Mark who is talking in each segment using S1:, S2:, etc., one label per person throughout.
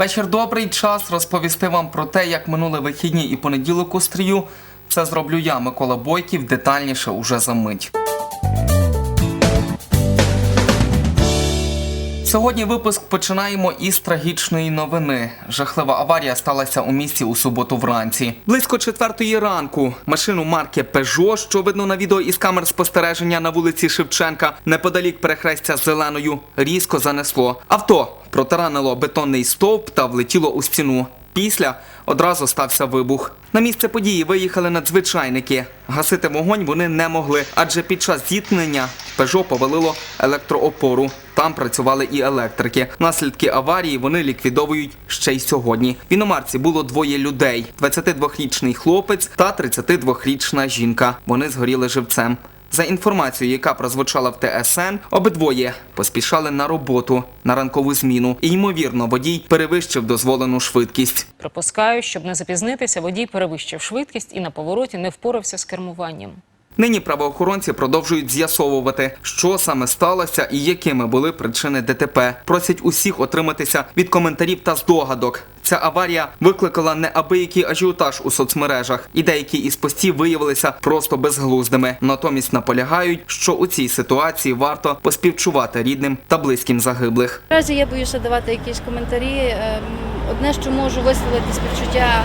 S1: Вечір добрий час розповісти вам про те, як минули вихідні і понеділок у стрію. Це зроблю я, Микола Бойків, детальніше уже за мить. Сьогодні випуск починаємо із трагічної новини. Жахлива аварія сталася у місті у суботу вранці. Близько четвертої ранку машину марки Peugeot, що видно на відео із камер спостереження на вулиці Шевченка, неподалік перехрестя з зеленою, різко занесло. Авто протаранило бетонний стовп та влетіло у стіну. Після одразу стався вибух. На місце події виїхали надзвичайники. Гасити вогонь вони не могли, адже під час зіткнення Пежо повалило електроопору. Там працювали і електрики. Наслідки аварії вони ліквідовують ще й сьогодні. В іномарці було двоє людей: 22-річний хлопець та 32-річна жінка. Вони згоріли живцем. За інформацією, яка прозвучала в ТСН, обидвоє поспішали на роботу на ранкову зміну. І ймовірно, водій перевищив дозволену швидкість.
S2: Припускаю, щоб не запізнитися, водій перевищив швидкість і на повороті не впорався з кермуванням.
S1: Нині правоохоронці продовжують з'ясовувати, що саме сталося і якими були причини ДТП. Просять усіх отриматися від коментарів та здогадок. Ця аварія викликала неабиякий ажіотаж у соцмережах, і деякі із постів виявилися просто безглуздими. Натомість наполягають, що у цій ситуації варто поспівчувати рідним та близьким загиблих.
S3: Наразі я боюся давати якісь коментарі. Ем, Одне, що можу висловити співчуття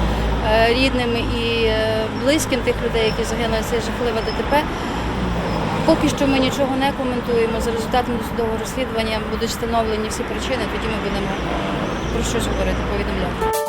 S3: рідним і е, близьким тих людей, які загинули цей жахливе ДТП. Поки що ми нічого не коментуємо. За результатами судового розслідування будуть встановлені всі причини, тоді ми будемо е, про щось говорити, повідомляти.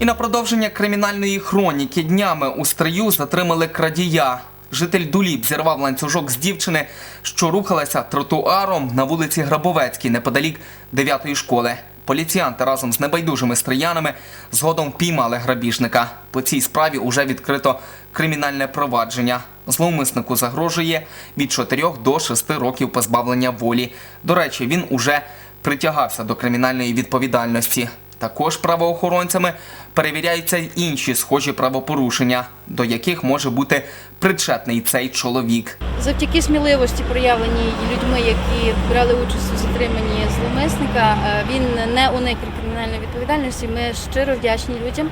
S1: І на продовження кримінальної хроніки днями у стрию затримали крадія. Житель Дуліб зірвав ланцюжок з дівчини, що рухалася тротуаром на вулиці Грабовецькій неподалік 9-ї школи. Поліціянти разом з небайдужими стріянами згодом піймали грабіжника. По цій справі уже відкрито кримінальне провадження. Зловмиснику загрожує від 4 до 6 років позбавлення волі. До речі, він уже притягався до кримінальної відповідальності. Також правоохоронцями перевіряються й інші схожі правопорушення, до яких може бути причетний цей чоловік.
S3: Завдяки сміливості, проявленій людьми, які брали участь у затриманні зловмисника, е, він не уник кримінальної відповідальності. Ми щиро вдячні людям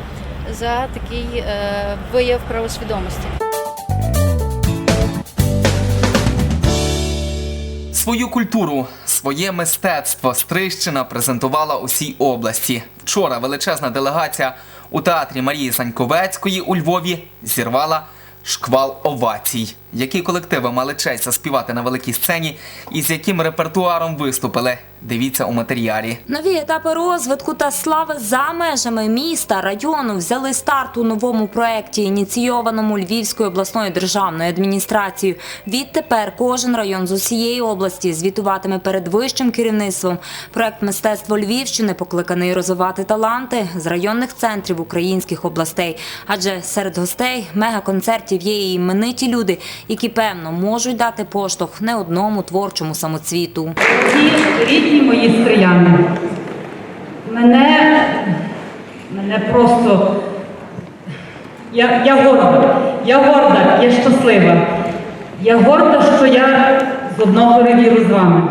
S3: за такий е, вияв правосвідомості.
S1: Свою культуру, своє мистецтво Стрищина презентувала усій області. Вчора величезна делегація у театрі Марії Заньковецької у Львові зірвала шквал овацій. Які колективи мали честь заспівати на великій сцені і з яким репертуаром виступили? Дивіться у матеріалі.
S4: Нові етапи розвитку та слави за межами міста, району взяли старт у новому проєкті, ініційованому Львівською обласною державною адміністрацією. Відтепер кожен район з усієї області звітуватиме перед вищим керівництвом. Проект мистецтво Львівщини покликаний розвивати таланти з районних центрів українських областей. Адже серед гостей мегаконцертів є і імениті люди, які певно можуть дати поштовх не одному творчому самоцвіту.
S5: Ці рідні мої стріяни, мене, мене просто. Я, я горда, я горда, я щаслива. Я горда, що я з одного ревіру з вами.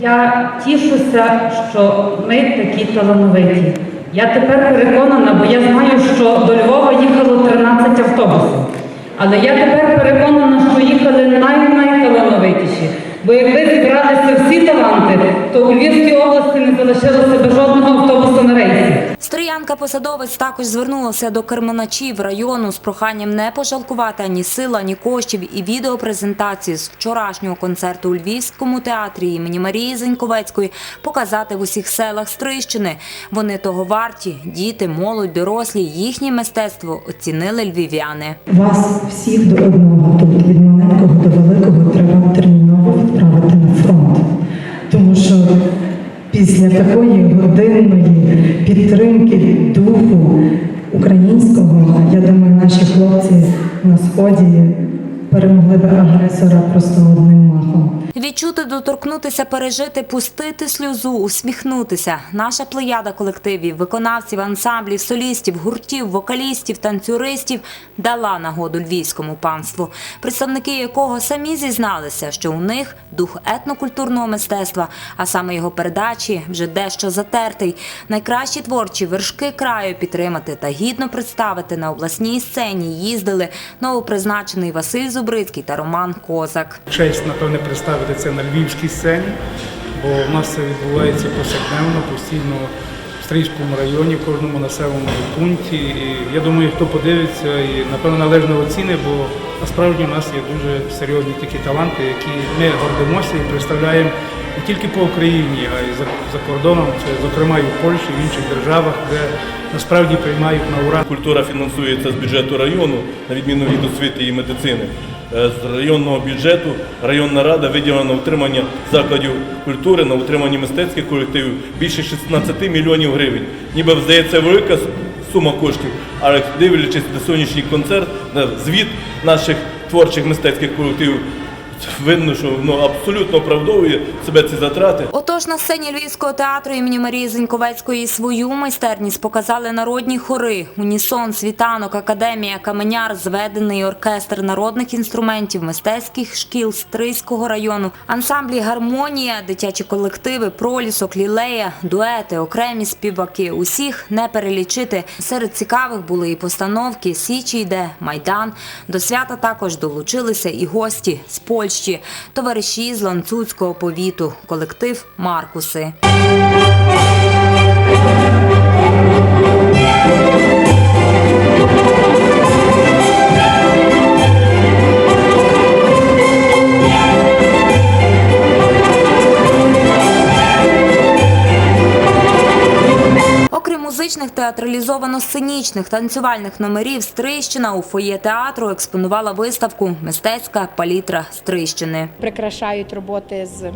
S5: Я тішуся, що ми такі талановиті. Я тепер переконана, бо я знаю, що до Львова їхало 13 автобусів. Але я тепер переконана, що їхали най-найталановитіші. Бо якби зібралися всі таланти, то у Львівській області не залишилося б жодного автобуса на рейсі.
S4: Стріянка посадовець також звернулася до керманачів району з проханням не пожалкувати ані сил, ані коштів і відеопрезентації з вчорашнього концерту у Львівському театрі імені Марії Зеньковецької показати в усіх селах Стрищини. Вони того варті. Діти, молодь, дорослі, їхнє мистецтво оцінили львів'яни.
S6: Вас всіх до одного тут від маленького до великого треба терміново відправити на фронт. Тому що після такої годинної підтримки духу українського, я думаю, наші хлопці на сході перемогли би агресора просто одним махом.
S4: Відчути, доторкнутися, пережити, пустити сльозу, усміхнутися. Наша плеяда колективів, виконавців, ансамблів, солістів, гуртів, вокалістів, танцюристів дала нагоду львівському панству, представники якого самі зізналися, що у них дух етнокультурного мистецтва, а саме його передачі вже дещо затертий. Найкращі творчі вершки краю підтримати та гідно представити на обласній сцені їздили новопризначений Василь Зубрицький та Роман Козак.
S7: честь, напевне, представити це на львівській сцені, бо в нас це відбувається повсякденно, постійно в Стрийському районі, в кожному населеному пункті. І я думаю, хто подивиться і напевно належно оціни, бо насправді у нас є дуже серйозні такі таланти, які ми гордимося і представляємо не тільки по Україні, а й за, за кордоном, це зокрема і в Польщі, в інших державах, де насправді приймають на ура.
S8: Культура фінансується з бюджету району, на відміну від освіти і медицини. Е, З районного бюджету районна рада виділила на утримання закладів культури, на утримання мистецьких колективів більше 16 мільйонів гривень. Ніби здається велика сума коштів, але дивлячись на сьогоднішній концерт, на звіт наших творчих мистецьких колективів, видно, що ну, абсолютно оправдовує себе ці затрати.
S4: Отож, на сцені Львівського театру імені Марії Зеньковецької свою майстерність показали народні хори, унісон, світанок, академія, каменяр, зведений оркестр народних інструментів, мистецьких шкіл Стрийського району, ансамблі гармонія, дитячі колективи, пролісок, лілея, дуети, окремі співаки. Усіх не перелічити. Серед цікавих були і постановки Січі йде, Майдан. До свята також долучилися і гості з Польщі, товариші з Ланцуцького повіту, колектив Маркуси. Музичних, театралізовано-сценічних танцювальних номерів, Стрийщина у фоє театру експонувала виставку Мистецька палітра Стрийщини.
S9: прикрашають роботи з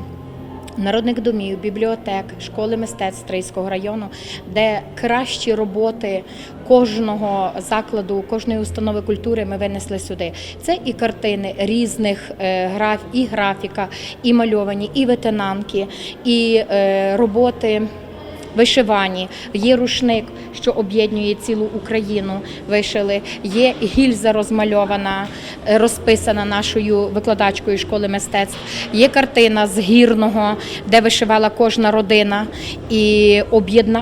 S9: народних домів, бібліотек, школи мистецтв Стрийського району, де кращі роботи кожного закладу, кожної установи культури ми винесли сюди. Це і картини різних е, граф, і графіка, і мальовані, і ветенанки, і е, роботи. Вишивані, є рушник, що об'єднує цілу Україну. Вишили, є гільза розмальована, е, розписана нашою викладачкою школи мистецтв. Є картина з гірного, де вишивала кожна родина. І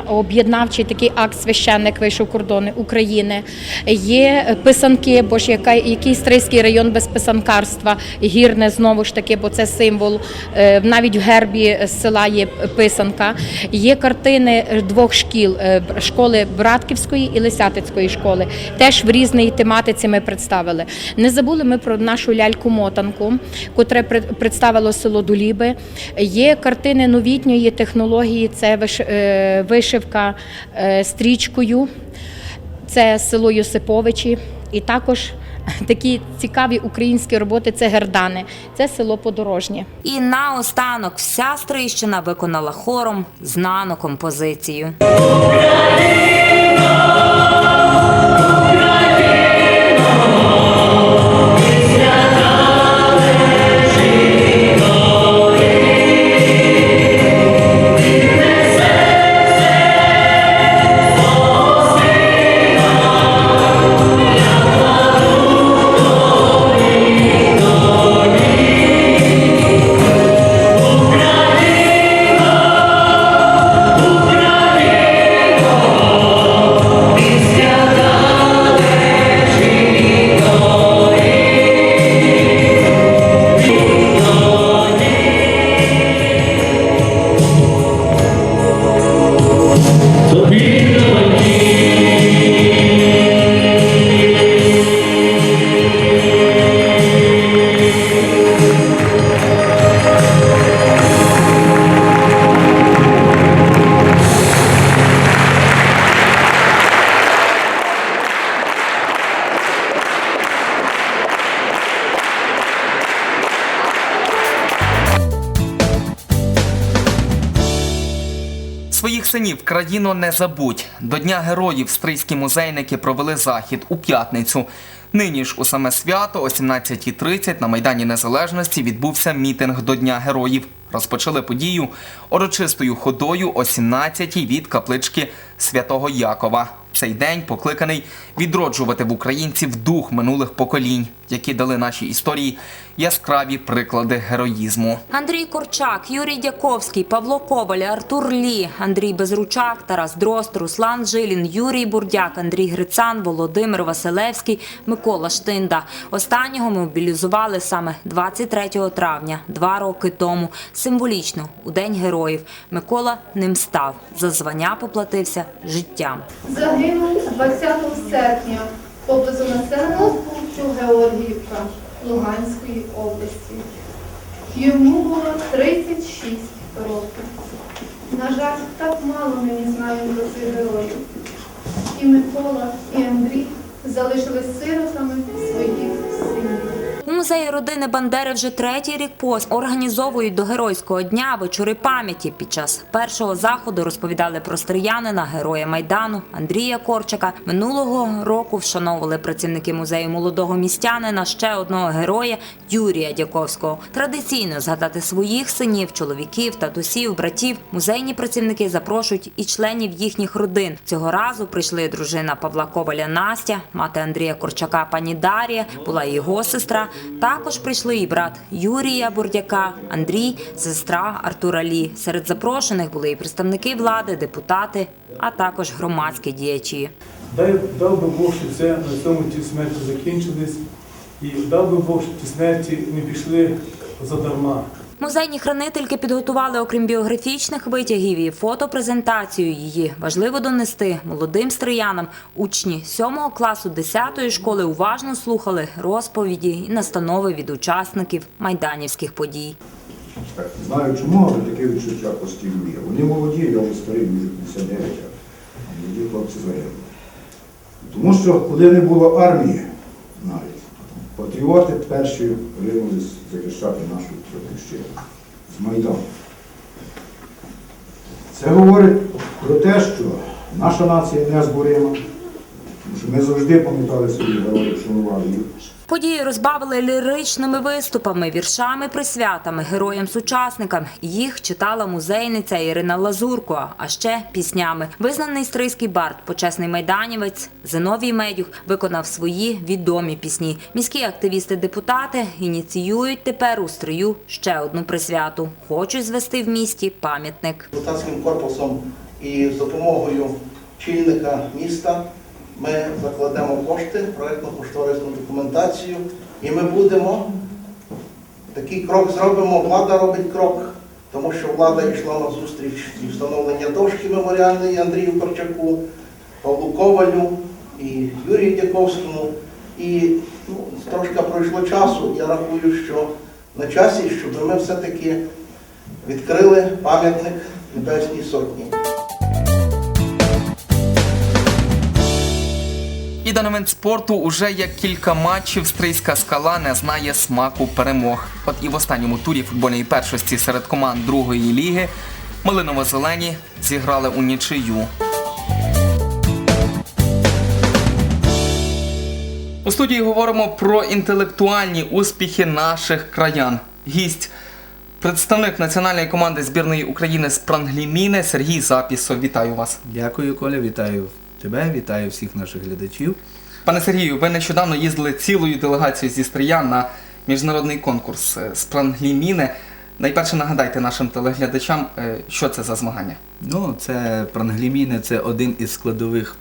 S9: об'єднавчий такий акт священник вийшов кордони України. Є писанки, бо ж який стрийський район без писанкарства, гірне знову ж таки, бо це символ. Е, Навіть в гербі села є писанка. Є картини двох шкіл е, школи Братківської і Лисятицької школи. Теж в різній тематиці ми представили. Не забули ми про нашу ляльку-мотанку, котре представило село Дуліби. Є картини новітньої технології, це е, вишивка е, стрічкою. Це село Йосиповичі, і також такі цікаві українські роботи це гердани, це село Подорожнє.
S4: І наостанок вся Стрийщина виконала хором знану композицію.
S1: Своїх країно не забудь. До Дня героїв стрийські музейники провели захід у п'ятницю. Нині ж у саме свято о 17.30 на Майдані Незалежності відбувся мітинг до Дня Героїв. Розпочали подію урочистою ходою о 17.00 від каплички Святого Якова. Цей день покликаний відроджувати в українців дух минулих поколінь, які дали нашій історії яскраві приклади героїзму.
S4: Андрій Корчак, Юрій Дяковський, Павло Коваль, Артур Лі, Андрій Безручак, Тарас Дрозд, Руслан Жилін, Юрій Бурдяк, Андрій Грицан, Володимир Василевський, Микола Штинда. Останнього мобілізували саме 23 травня, два роки тому. Символічно у День героїв. Микола ним став. За звання поплатився життям.
S10: Загинув 20 серпня поблизу населеного пункту Георгіївка Луганської області. Йому було 36 років. На жаль, так мало мені знаємо про цих героїв. І Микола, і Андрій залишились сиротами своїх синів.
S4: У музеї родини Бандери вже третій рік поспіль організовують до Геройського дня вечори пам'яті. Під час першого заходу розповідали про стріянина, героя Майдану Андрія Корчака. Минулого року вшановували працівники музею молодого містянина ще одного героя Юрія Дяковського. Традиційно згадати своїх синів, чоловіків, татусів, братів. Музейні працівники запрошують і членів їхніх родин. Цього разу прийшли дружина Павла Коваля Настя, мати Андрія Корчака, пані Дар'я, була його сестра. Також прийшли і брат Юрія Бурдяка, Андрій, сестра Артура Лі. Серед запрошених були і представники влади, депутати, а також громадські діячі.
S11: Дай, дав би Бог, щоб це на цьому ті смерті закінчились, і дав би Бог, щоб ті смерті не пішли задарма.
S4: Музейні хранительки підготували, окрім біографічних витягів і фотопрезентацію її. Важливо донести молодим стріянам. Учні 7 класу 10 школи уважно слухали розповіді і настанови від учасників майданівських подій.
S12: Не знаю чому, але таке відчуття постійно є. Вони молоді, я вже старий, мені 59, а молоді хлопці загинули. Тому що коли не було армії навіть, патріоти перші ринулись захищати нашу батьківщину з Майдану. Це говорить про те, що наша нація не зборима, тому що ми завжди пам'ятали своїх героїв, шанували їх.
S4: Події розбавили ліричними виступами, віршами, присвятами, героям-сучасникам. Їх читала музейниця Ірина Лазурко, а ще піснями. Визнаний стрийський бард, почесний майданівець Зиновій Медюх виконав свої відомі пісні. Міські активісти-депутати ініціюють тепер у стрию ще одну присвяту. Хочуть звести в місті пам'ятник.
S13: депутатським корпусом і з допомогою чільника міста ми закладемо кошти, проєктно-кошторисну документацію, і ми будемо такий крок зробимо. Влада робить крок, тому що влада йшла на зустріч і встановлення дошки меморіальної Андрію Корчаку, Павлу Ковалю і Юрію Дяковському. І ну, трошки пройшло часу. Я рахую, що на часі, щоб ми все-таки відкрили пам'ятник Небесній Сотні.
S1: І до спорту уже як кілька матчів стрийська скала не знає смаку перемог. От і в останньому турі футбольної першості серед команд другої ліги Малиново-зелені зіграли у нічию. У студії говоримо про інтелектуальні успіхи наших краян. Гість представник національної команди збірної України з прангліміни Сергій Запісов. Вітаю вас.
S14: Дякую, Коля, вітаю тебе, вітаю всіх наших глядачів.
S1: Пане Сергію, ви нещодавно їздили цілою делегацією зі Стрия на міжнародний конкурс е, з прангліміни. Найперше нагадайте нашим телеглядачам, е, що це за змагання.
S14: Ну, це прангліміни, це один із складових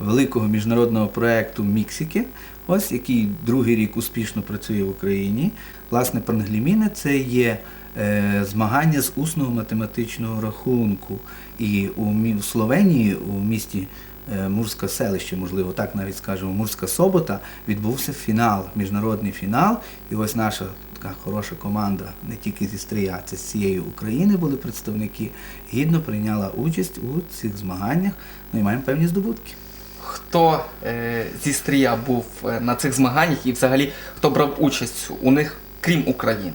S14: великого міжнародного проєкту Міксики, ось який другий рік успішно працює в Україні. Власне, прангліміни це є е, змагання з усного математичного рахунку. І у, у Словенії, у місті е, Мурське селище, можливо, так навіть скажемо, Мурська Собота, відбувся фінал, міжнародний фінал. І ось наша така хороша команда, не тільки зі Стрия, це з цієї України були представники, гідно прийняла участь у цих змаганнях. Ну і маємо певні здобутки.
S1: Хто е, зі Стрия був е, на цих змаганнях і взагалі хто брав участь у них, крім України?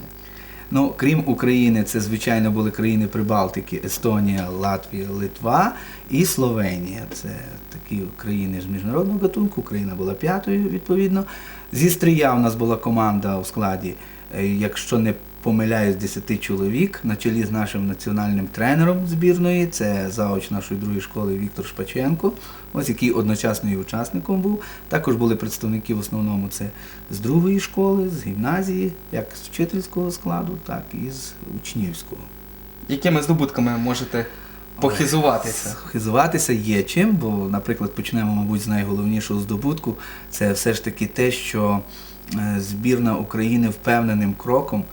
S14: Ну, крім України, це звичайно були країни Прибалтики, Естонія, Латвія, Литва і Словенія. Це такі країни з міжнародного гатунку. Україна була п'ятою, відповідно. Зі Стрия у нас була команда у складі, е, якщо не помиляюсь, 10 чоловік на чолі з нашим національним тренером збірної. Це завуч нашої другої школи Віктор Шпаченко, ось який одночасно і учасником був. Також були представники в основному це з другої школи, з гімназії, як з вчительського складу, так і з учнівського.
S1: Якими здобутками можете похизуватися?
S14: Хизуватися є чим, бо, наприклад, почнемо, мабуть, з найголовнішого здобутку. Це все ж таки те, що е, збірна України впевненим кроком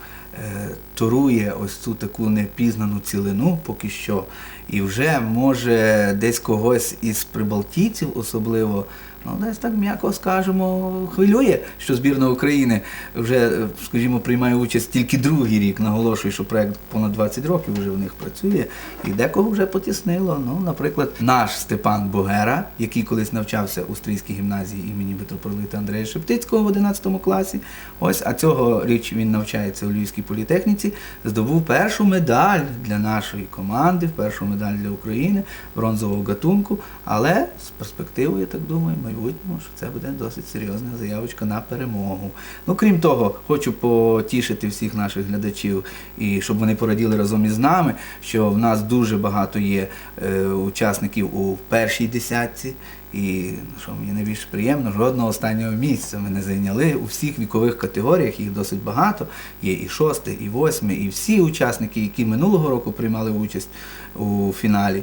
S14: торує ось цю таку непізнану цілину поки що, і вже може десь когось із прибалтійців особливо. Ну, десь так м'яко скажемо, хвилює, що збірна України вже, е, скажімо, приймає участь тільки другий рік. Наголошую, що проект понад 20 років вже в них працює, і декого вже потіснило. Ну, наприклад, наш Степан Богера, який колись навчався у Стрийській гімназії імені митрополита Андрея Шептицького в 11 класі. Ось, а цього річ він навчається у Львівській політехніці, здобув першу медаль для нашої команди, першу медаль для України бронзового гатунку. Але з перспективою, я так думаю, в майбутньому, що це буде досить серйозна заявочка на перемогу. Ну, крім того, хочу потішити всіх наших глядачів і щоб вони пораділи разом із нами, що в нас дуже багато є е, учасників у першій десятці. І що мені найбільш приємно, жодного останнього місця ми не зайняли у всіх вікових категоріях, їх досить багато. Є і шосте, і восьме, і всі учасники, які минулого року приймали участь у фіналі,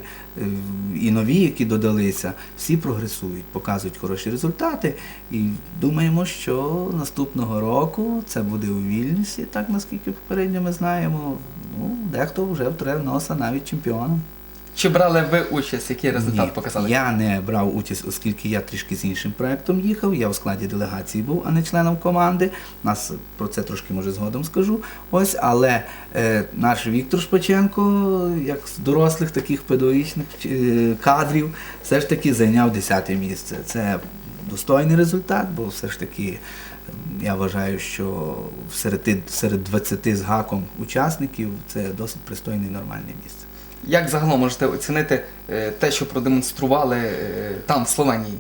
S14: і нові, які додалися, всі прогресують, показують хороші результати. І думаємо, що наступного року це буде у Вільнюсі, так наскільки попередньо ми знаємо. Ну, дехто вже втре носа навіть чемпіоном.
S1: Чи брали ви участь? Який результат
S14: Ні,
S1: показали?
S14: Я не брав участь, оскільки я трішки з іншим проєктом їхав. Я у складі делегації був, а не членом команди. Нас про це трошки може згодом скажу. Ось, але е, наш Віктор Шпаченко, як з дорослих таких педагогічних е, кадрів, все ж таки зайняв 10 місце. Це достойний результат, бо все ж таки. Я вважаю, що серед, серед 20 з гаком учасників це досить пристойне і нормальне місце.
S1: Як загалом можете оцінити е, те, що продемонстрували е, там, в Словенії?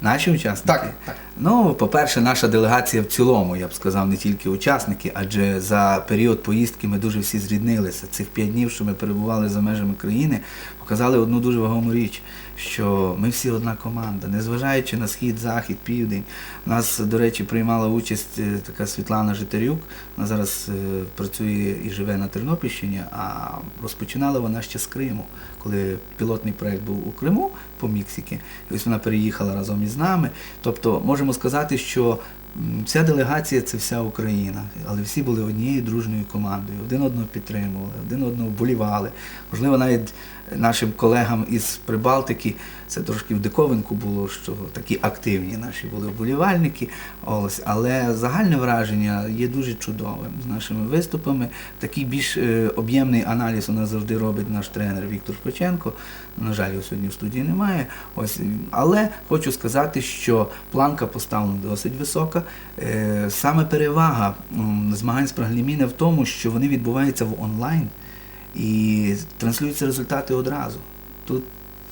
S14: Наші учасники?
S1: Так, так.
S14: Ну, по-перше, наша делегація в цілому, я б сказав, не тільки учасники, адже за період поїздки ми дуже всі зріднилися. Цих п'ять днів, що ми перебували за межами країни, показали одну дуже вагому річ, що ми всі одна команда, незважаючи на схід, захід, південь. Нас, до речі, приймала участь е, така Світлана Житарюк. Вона зараз е, працює і живе на Тернопільщині, а розпочинала вона ще з Криму, коли пілотний проект був у Криму по Міксіки. І ось вона переїхала разом із нами. Тобто можемо сказати, що вся делегація це вся Україна, але всі були однією дружньою командою, один одного підтримували, один одного вболівали. Можливо, навіть нашим колегам із Прибалтики це трошки в диковинку було, що такі активні наші були вболівальники. Ось, але загальне враження є дуже чудовим з нашими виступами. Такий більш е, об'ємний аналіз у нас завжди робить наш тренер Віктор Шпаченко. На жаль, його сьогодні в студії немає. Ось, але хочу сказати, що планка поставлена досить висока. Е, Саме перевага змагань з Прагліміни в тому, що вони відбуваються в онлайн і транслюються результати одразу. Тут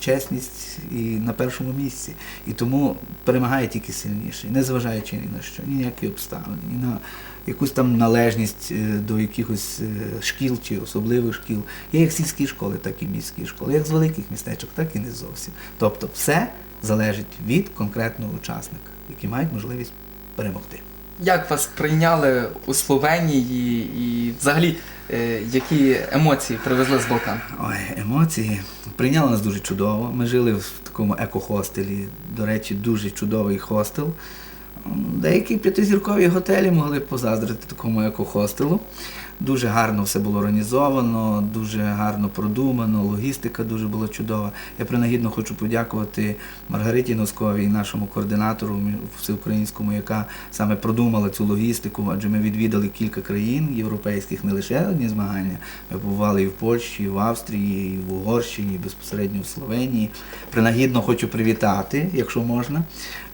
S14: чесність і на першому місці. І тому перемагає тільки сильніший, незважаючи ні на що, ні на які обставини, ні на якусь там належність е, до якихось е, шкіл чи особливих шкіл. Є як сільські школи, так і міські школи, як з великих містечок, так і не зовсім. Тобто все залежить від конкретного учасника, який мають можливість перемогти.
S1: Як вас прийняли у Словенії і взагалі е, які емоції привезли з Балкан?
S14: Ой, емоції. Прийняли нас дуже чудово. Ми жили в такому еко-хостелі. До речі, дуже чудовий хостел. Деякі п'ятизіркові готелі могли позаздрити такому еко-хостелу. Дуже гарно все було організовано, дуже гарно продумано, логістика дуже була чудова. Я принагідно хочу подякувати Маргариті Носковій, нашому координатору всеукраїнському, яка саме продумала цю логістику, адже ми відвідали кілька країн європейських, не лише одні змагання. Ми побували і в Польщі, і в Австрії, і в Угорщині, і безпосередньо в Словенії. Принагідно хочу привітати, якщо можна,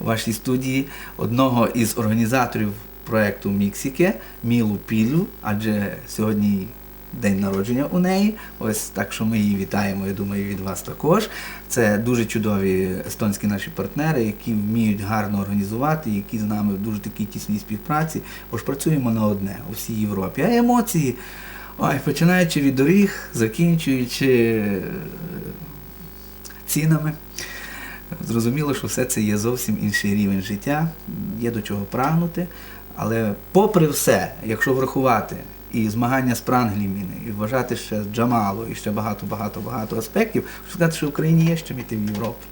S14: вашій студії одного із організаторів проекту Міксіке Мілу Пілю, адже сьогодні день народження у неї. Ось так що ми її вітаємо, я думаю, від вас також. Це дуже чудові естонські наші партнери, які вміють гарно організувати, які з нами в дуже такій тісній співпраці, бо ж працюємо на одне у всій Європі. А емоції, ой, починаючи від доріг, закінчуючи е, цінами. Зрозуміло, що все це є зовсім інший рівень життя, є до чого прагнути. Але попри все, якщо врахувати і змагання з Прангліміни, і вважати ще Джамалу, і ще багато-багато-багато аспектів, хочу сказати, що в Україні є що міти в Європу.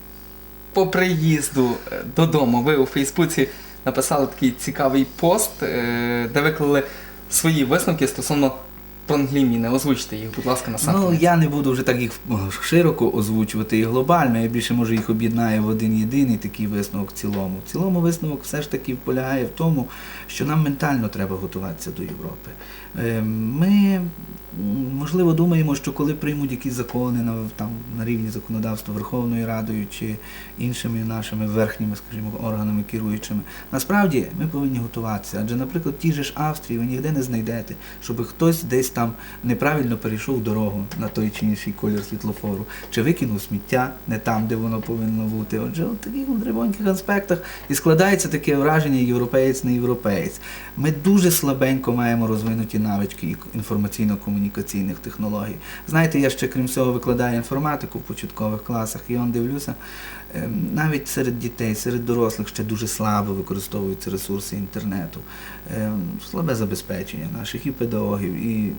S1: По приїзду е, додому ви у Фейсбуці написали такий цікавий пост, е, де виклали свої висновки стосовно прангліміни. Озвучте їх, будь ласка, на сам
S14: Ну, я не буду вже так їх широко озвучувати і глобально, я більше може їх об'єднаю в один єдиний такий висновок в цілому. В цілому висновок все ж таки полягає в тому, що нам ментально треба готуватися до Європи. Е, Ми, можливо, думаємо, що коли приймуть якісь закони на, там, на рівні законодавства Верховною Радою чи іншими нашими верхніми, скажімо, органами керуючими, насправді ми повинні готуватися. Адже, наприклад, ті ж Австрії ви ніде не знайдете, щоб хтось десь там неправильно перейшов дорогу на той чи інший колір світлофору, чи викинув сміття не там, де воно повинно бути. Отже, от таких дрібоньких аспектах і складається таке враження європеєць не європеєць. Ми дуже слабенько маємо розвинуті навички інформаційно-комунікаційних технологій. Знаєте, я ще крім цього викладаю інформатику в початкових класах, і он дивлюся, ем, навіть серед дітей, серед дорослих ще дуже слабо використовуються ресурси інтернету, Ем, слабе забезпечення наших і педагогів, і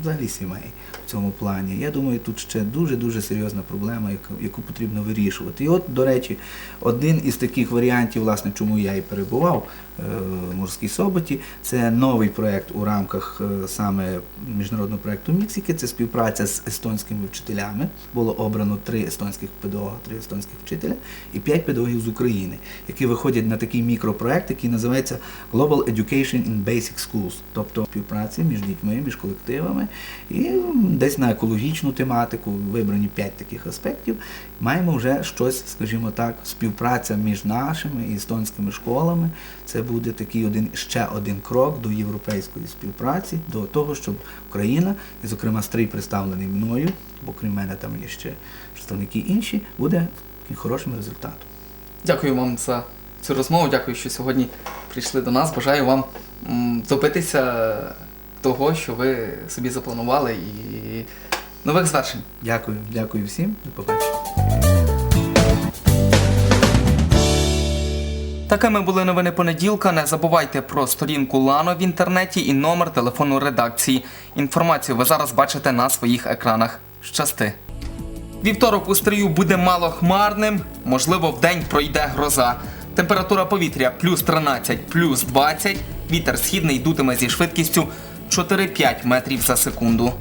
S14: взагалі сімей в цьому плані. Я думаю, тут ще дуже-дуже серйозна проблема, яку, яку потрібно вирішувати. І от, до речі, один із таких варіантів, власне, чому я і перебував е, в Морській Соботі, це новий проєкт у рамках е, саме міжнародного проєкту Міксіки. Це співпраця з естонськими вчителями. Було обрано три естонських педагога, три естонських вчителя і п'ять педагогів з України, які виходять на такий мікропроект, який називається Global Education in Basic Schools, тобто співпраці між дітьми, між колективами, і десь на екологічну тематику вибрані п'ять таких аспектів. Маємо вже щось, скажімо так, співпраця між нашими і естонськими школами. Це буде такий один ще один крок до європейської співпраці, до того, щоб Україна, і зокрема стрій представлений мною, бо крім мене там є ще представники інші, буде хорошим результатом.
S1: Дякую вам за цю розмову. Дякую, що сьогодні прийшли до нас. Бажаю вам добитися того, що ви собі запланували, і нових звершень.
S14: Дякую, дякую всім. До побачення.
S1: Такими були новини понеділка. Не забувайте про сторінку Лано в інтернеті і номер телефону редакції. Інформацію ви зараз бачите на своїх екранах. Щасти! Вівторок у стрію буде малохмарним, можливо, вдень пройде гроза. Температура повітря плюс 13, плюс 20, вітер східний дутиме зі швидкістю 4-5 метрів за секунду.